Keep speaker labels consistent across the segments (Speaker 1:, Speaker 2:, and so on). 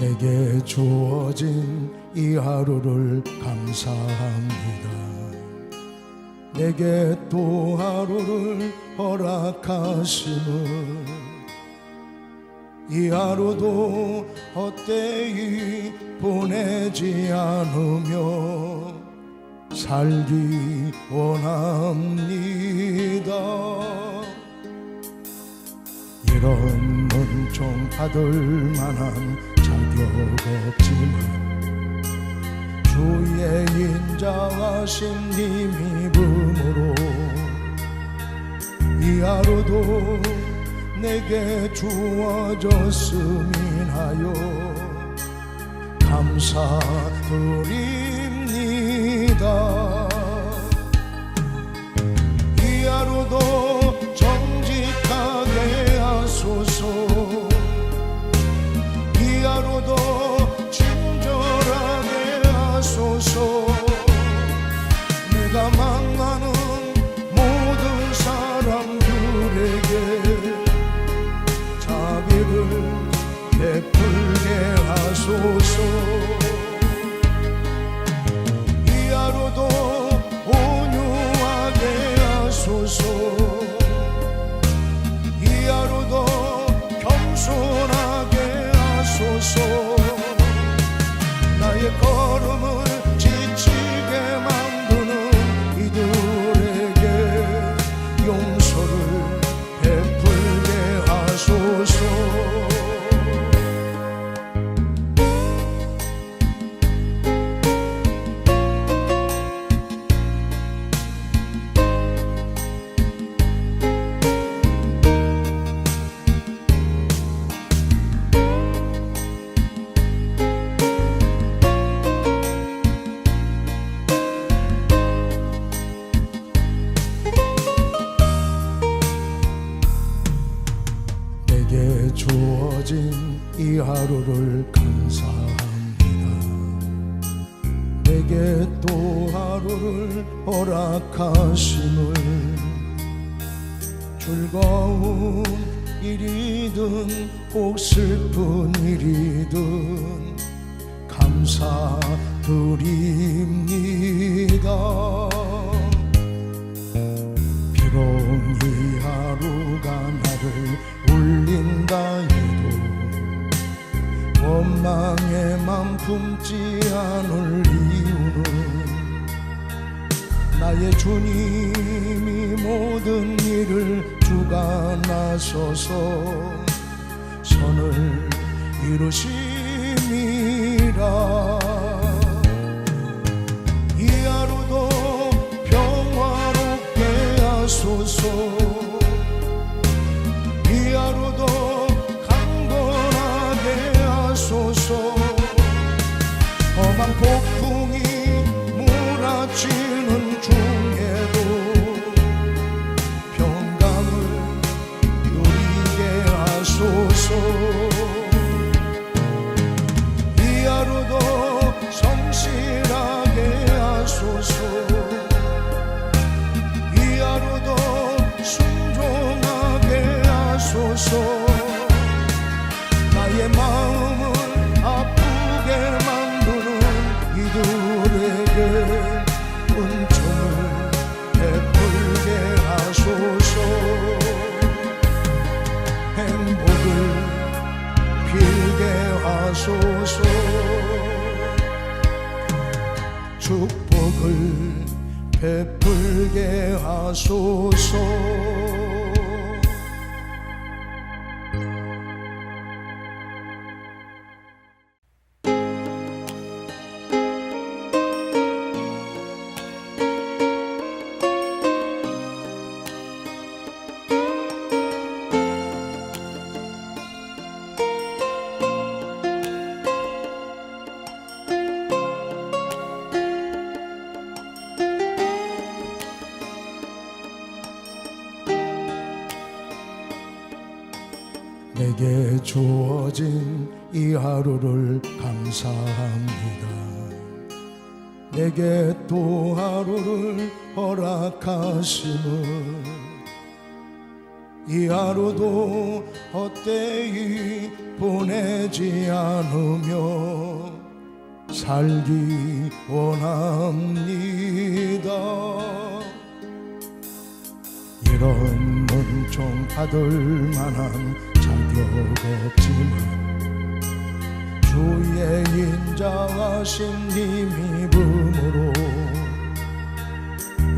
Speaker 1: 내게 주어진 이 하루를 감사합니다. 내게 또 하루를 허락하심을 이 하루도 헛되이 보내지 않으며 살기 원합니다. 이런 은총 받을 만한 자격 없지만 주의 인자하신 힘입음으로 이 하루도 내게 주어졌음인 하여 감사드립니다. 이 하루도 주어진 이 하루를 감사합니다. 내게 또 하루를 허락하심을 즐거운 일이든 혹 슬픈 일이든 감사드립니다. 맘 품지 않을 이유는 나의 주님이 모든 일을 나서서 선을 이루심이라. 이 하루도 평화롭게 하소서 빌게 하소서. 축복을 베풀게 하소서 주어진 이 하루를 감사합니다. 내게 또 하루를 허락하심을 이 하루도 헛되이 보내지 않으며 살기 원합니다 이런 은총 받을 만한 없지만 주의 인자하신 힘입음으로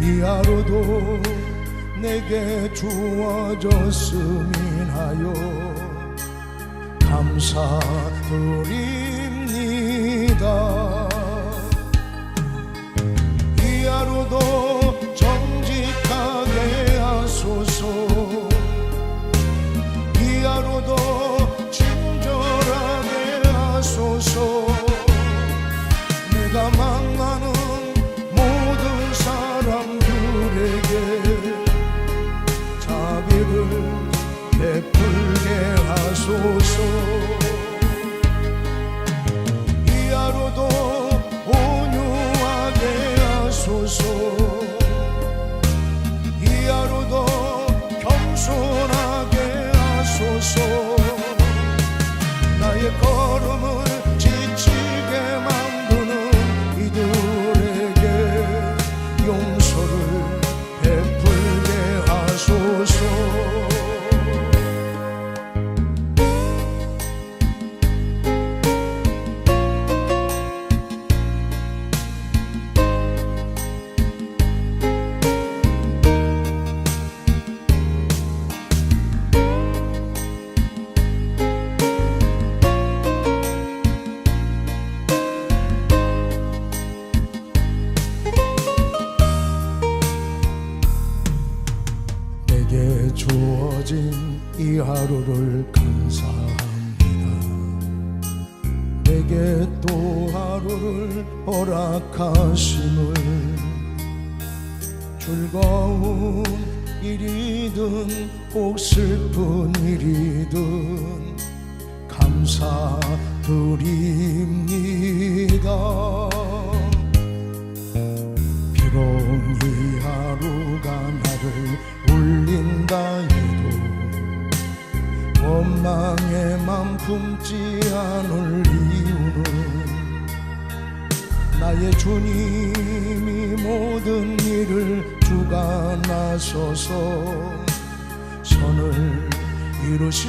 Speaker 1: 이 하루도 내게 주어졌음이나요 감사드립니다. 이 하루도 베풀 허락하심을 즐거운 일이든 혹 슬픈 일이든 감사드립니다. 비록 이 하루가 나를 울린다 해도 원망의 맘 품지 않을 나의 주님이 모든 일을 주관하소서 선을 이루심이라.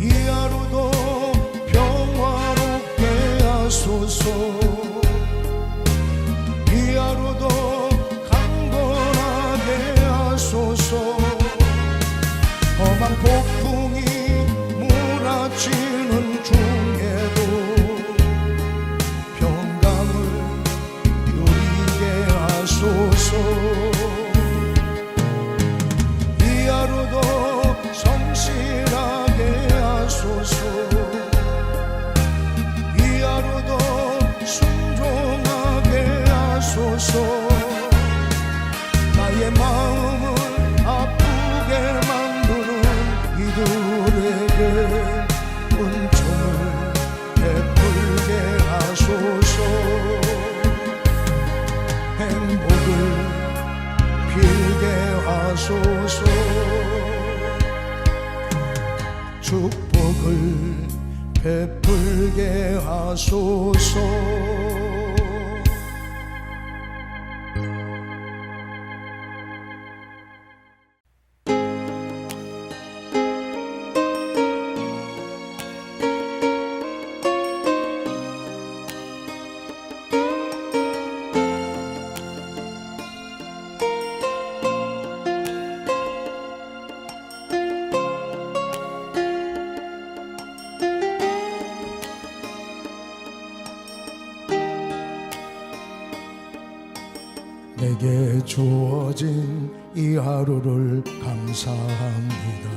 Speaker 1: 이 하루도 평화롭게 하소서 하소서 나의 마음을 아프게 만드는 이들에게 은총을 베풀게 하소서. 행복을 빌게 하소서. 축복을 베풀게 하소서 내게 주어진 이 하루를 감사합니다.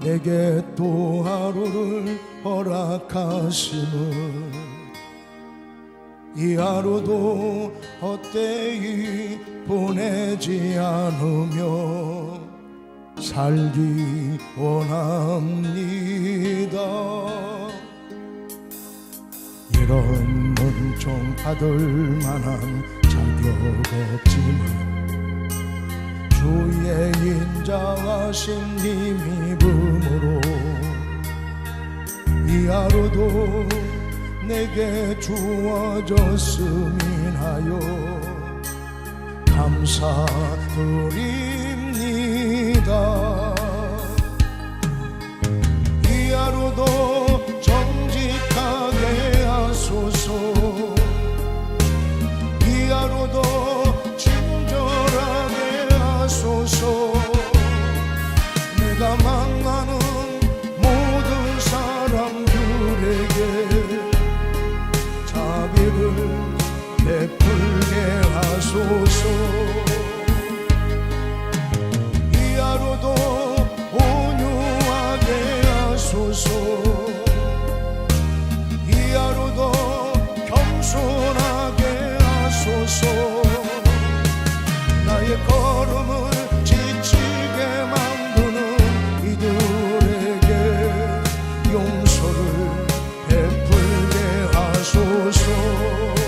Speaker 1: 내게 또 하루를 허락하심을 이 하루도 헛되이 보내지 않으며 살기 원합니다. 이런 은총 받을 만한 없지만 주의 인자하신 힘입음으로 이 하루도 내게 주어졌음이나요 감사드립니다 베풀게 하소서. 이 하루도 온유하게 하소서. 이 하루도 겸손하게 하소서. 나의 걸음을 지치게 만드는 이들에게 용 하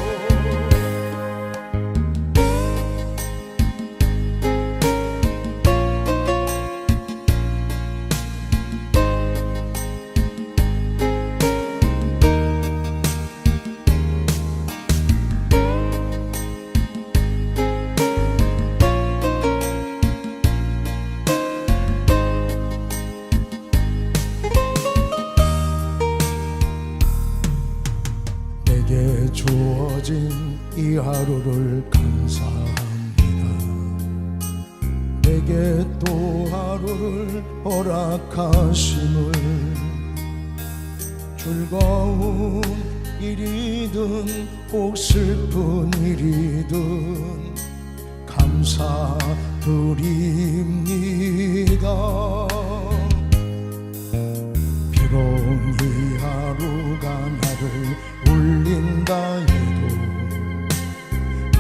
Speaker 1: 혹 슬픈 일이든 감사드립니다. 비록 이 하루가 나를 울린다 해도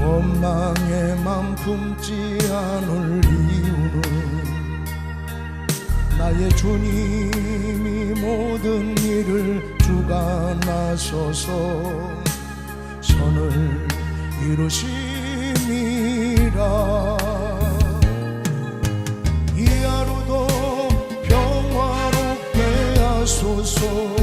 Speaker 1: 원망의 맘 품지 않을 이유는 나의 주님이 모든 일을 주가 나서서 선을 이루심이라. 이 하루도 평화롭게 하소서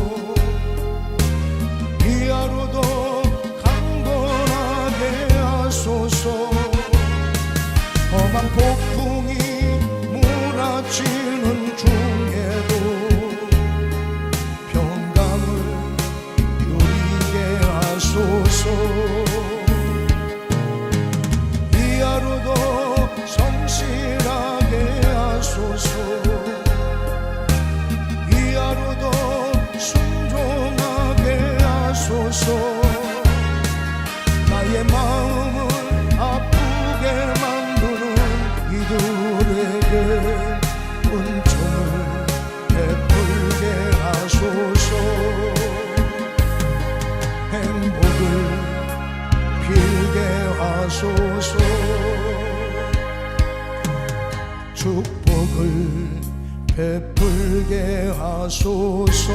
Speaker 1: 하소서. 축복을 베풀게 하소서